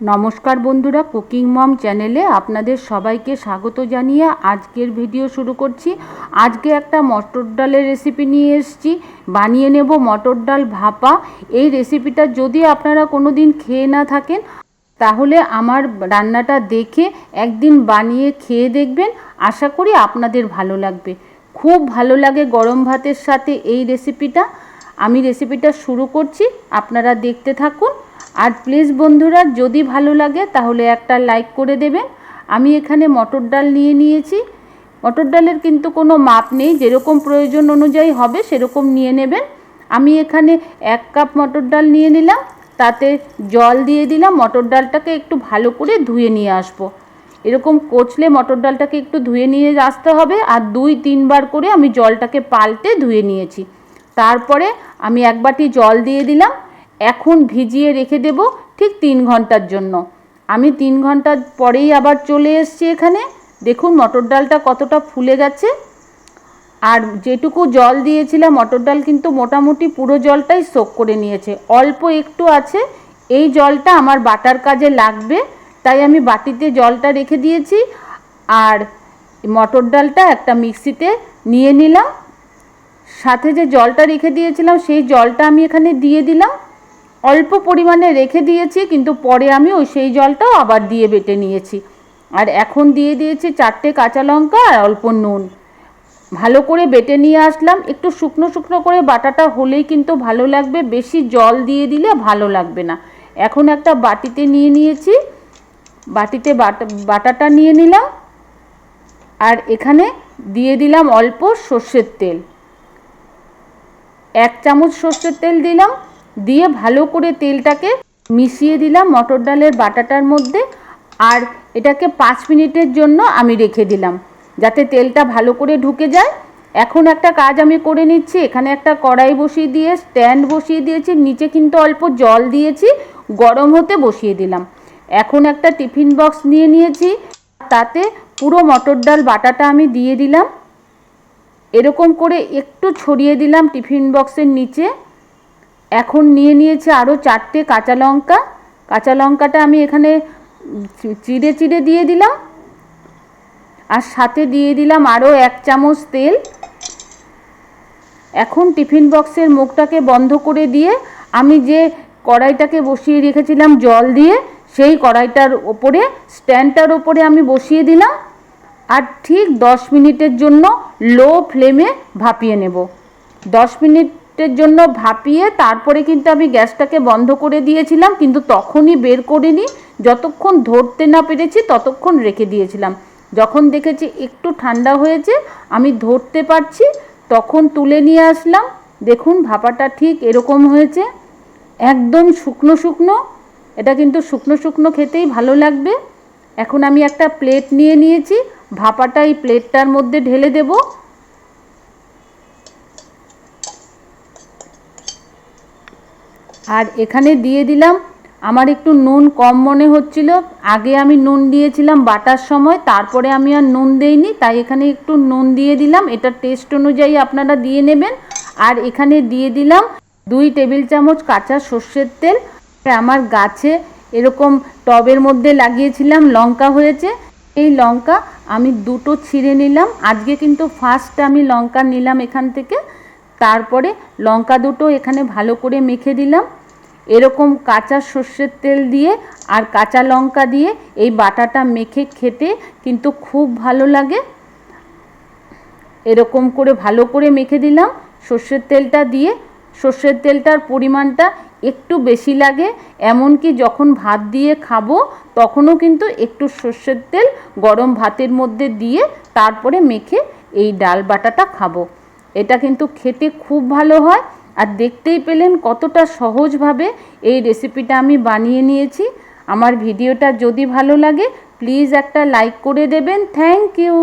নমস্কার বন্ধুরা, কুকিং মম চ্যানেলে আপনাদের সবাইকে স্বাগত জানিয়ে আজকের ভিডিও শুরু করছি। আজকে একটা মটর ডালের রেসিপি নিয়ে এসেছি। বানিয়ে নেব মটর ডাল ভাপা। এই রেসিপিটা যদি আপনারা কোনো দিন খেয়ে না থাকেন, তাহলে আমার রান্নাটা দেখে একদিন বানিয়ে খেয়ে দেখবেন। আশা করি আপনাদের ভালো লাগবে। খুব ভালো লাগে গরম ভাতের সাথে এই রেসিপিটা আমি রেসিপিটা শুরু করছি। আপনারা দেখতে থাকুন। আর প্লিজ বন্ধুরা, যদি ভালো লাগে, তাহলে একটা লাইক করে দেবেন আমি এখানে মটর ডাল নিয়ে নিয়েছি। মটর ডালের কিন্তু কোনো মাপ নেই, যেরকম প্রয়োজন অনুযায়ী হবে, সেরকম নিয়ে নেবেন। আমি এখানে এক কাপ মটর ডাল নিয়ে নিলাম, তাতে জল দিয়ে দিলাম, মটর ডালটাকে একটু ভালো করে ধুয়ে নিয়ে আসব। এরকম কচলে মটর ডালটাকে একটু ধুয়ে নিয়ে আসতে হবে, আর দুই তিনবার করে আমি জলটাকে পাল্টে ধুয়ে নিয়েছি। তারপরে আমি এক বাটি জল দিয়ে দিলাম এখন ভিজিয়ে রেখে দেব ঠিক তিন ঘণ্টার জন্য। আমি তিন ঘণ্টার পরেই আবার চলে এসছি এখানে। দেখুন মটর ডালটা কতটা ফুলে গেছে। আর যেটুকু জল দিয়েছিলাম, মটর ডাল কিন্তু মোটামুটি পুরো জলটাই সোক করে নিয়েছে। অল্প একটু আছে, এই জলটা আমার বাটার কাজে লাগবে, তাই আমি বাটিতে জলটা রেখে দিয়েছি। আর মটর ডালটা একটা মিক্সিতে নিয়ে নিলাম। সাথে যে জলটা রেখে দিয়েছিলাম, সেই জলটা আমি এখানে দিয়ে দিলাম। অল্প পরিমাণে রেখে দিয়েছি, কিন্তু পরে আমি ওই সেই জলটাও আবার দিয়ে বেটে নিয়েছি। আর এখন দিয়ে দিয়েছি চারটে কাঁচা লঙ্কা আর অল্প নুন। ভালো করে বেটে নিয়ে আসলাম। একটু শুকনো শুকনো করে বাটাটা হলেই কিন্তু ভালো লাগবে। বেশি জল দিয়ে দিলে ভালো লাগবে না। এখন একটা বাটিতে নিয়ে নিয়েছি। বাটিতে বাটা, বাটাটা নিয়ে নিলাম। আর এখানে দিয়ে দিলাম অল্প সর্ষের তেল। এক চামচ সর্ষের তেল দিলাম। দিয়ে ভালো করে তেলটাকে মিশিয়ে দিলাম মটর ডালের বাটাটার মধ্যে আর এটাকে পাঁচ মিনিটের জন্য আমি রেখে দিলাম যাতে তেলটা ভালো করে ঢুকে যায়। এখন একটা কাজ আমি করে নিচ্ছি, এখানে একটা কড়াই বসিয়ে দিয়ে, স্ট্যান্ড বসিয়ে দিয়েছি, নিচে কিন্তু অল্প জল দিয়েছি, গরম হতে বসিয়ে দিলাম। এখন একটা টিফিন বক্স নিয়ে নিয়েছি, তাতে পুরো মটর ডাল বাটাটা আমি দিয়ে দিলাম। এরকম করে একটু ছড়িয়ে দিলাম টিফিন বক্সের নিচে। এখন নিয়ে নিয়েছে আরও চারটে কাঁচা লঙ্কা। কাঁচা লঙ্কাটা আমি এখানে চিড়ে চিড়ে দিয়ে দিলাম। আর সাথে দিয়ে দিলাম আরও এক চামচ তেল। এখন টিফিন বক্সের মুখটাকে বন্ধ করে দিয়ে আমি যে কড়াইটাকে বসিয়ে রেখেছিলাম জল দিয়ে, সেই কড়াইটার ওপরে, স্ট্যান্ডটার ওপরে আমি বসিয়ে দিলাম। আর ঠিক দশ মিনিটের জন্য লো ফ্লেমে ভাপিয়ে নেব। দশ মিনিটের জন্য ভাপিয়ে তারপরে কিন্তু আমি গ্যাসটাকে বন্ধ করে দিয়েছিলাম, কিন্তু তখনই বের করিনি। যতক্ষণ ধরতে না পেরেছি ততক্ষণ রেখে দিয়েছিলাম। যখন দেখেছি একটু ঠান্ডা হয়েছে, আমি ধরতে পারছি, তখন তুলে নিয়ে আসলাম। দেখুন, ভাপাটা ঠিক এরকম হয়েছে। একদম শুকনো শুকনো। এটা কিন্তু শুকনো শুকনো খেতেই ভালো লাগবে। এখন আমি একটা প্লেট নিয়ে নিয়েছি। ভাপাটা এই প্লেটটার মধ্যে ঢেলে দেব। আর এখানে দিয়ে দিলাম। আমার একটু নুন কম মনে হচ্ছিল। আগে আমি নুন দিয়েছিলাম বাটার সময়, তারপরে আমি আর নুন দেইনি, তাই এখানে একটু নুন দিয়ে দিলাম। এটা টেস্ট অনুযায়ী আপনারা দিয়ে নেবেন। আর এখানে দিয়ে দিলাম দুই টেবিল চামচ কাঁচা সর্ষের তেল। আমার গাছে এরকম টবের মধ্যে লাগিয়েছিলাম, লঙ্কা হয়েছে। এই লঙ্কা আমি দুটো ছিঁড়ে নিলাম। আজকে কিন্তু ফার্স্ট আমি লঙ্কা নিলাম এখান থেকে। তারপরে লঙ্কা দুটো এখানে ভালো করে মেখে দিলাম। এরকম কাঁচা সর্ষের তেল দিয়ে আর কাঁচা লঙ্কা দিয়ে এই বাটাটা মেখে খেতে কিন্তু খুব ভালো লাগে। এরকম করে ভালো করে মেখে দিলাম। সর্ষের তেলটা দিয়ে সর্ষের তেলটার পরিমাণটা একটু বেশি লাগে। এমনকি যখন ভাত দিয়ে খাব, তখনও কিন্তু একটু সর্ষের তেল গরম ভাতের মধ্যে দিয়ে তারপরে মেখে এই ডাল বাটাটা খাব। এটা কিন্তু খেতে খুব ভালো হয়। আর দেখতেই পেলেন কতটা সহজভাবে এই রেসিপিটা আমি বানিয়ে নিয়েছি। আমার ভিডিওটা যদি ভালো লাগে প্লিজ একটা লাইক করে দেবেন। Thank you